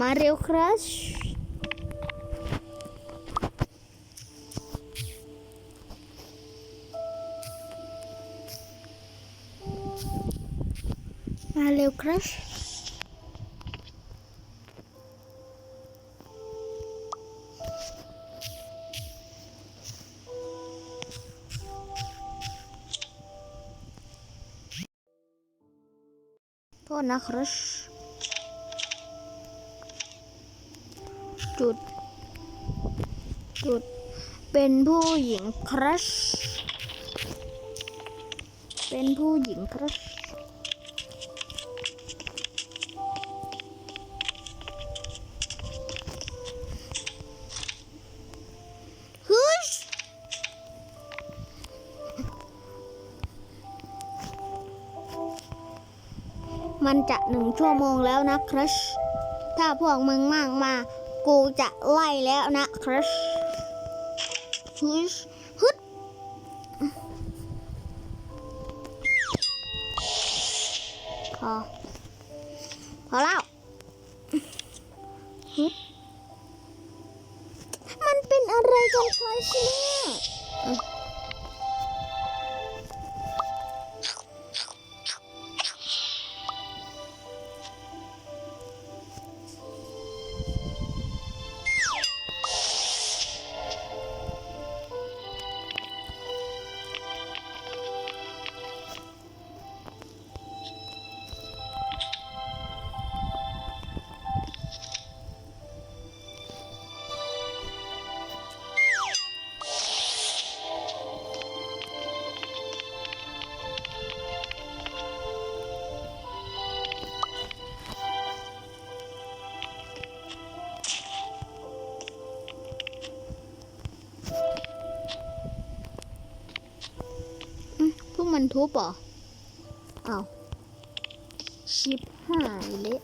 มาเร็วครั จุด จุด เป็นผู้หญิงครัช เป็นผู้หญิงครัชฮึชมันจะหนึ่งชั่วโมงแล้วนะครัช ถ้าพวกมึงมากมา กูจะไล่แล้วนะครัชฮึชฮึดพอ พอแล้วมันเป็นอะไรกันครัชเนี่ย มันทุบเหรออ้าวชิบหายเละ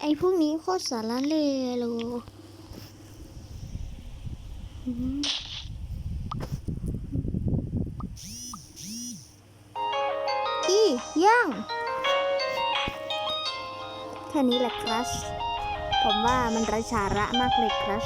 ไอ้พวกนี้โคตรสารเลวเลยอีย่าง แค่นี้แหละครัชผมว่ามันไร้สาระมากเลยครัช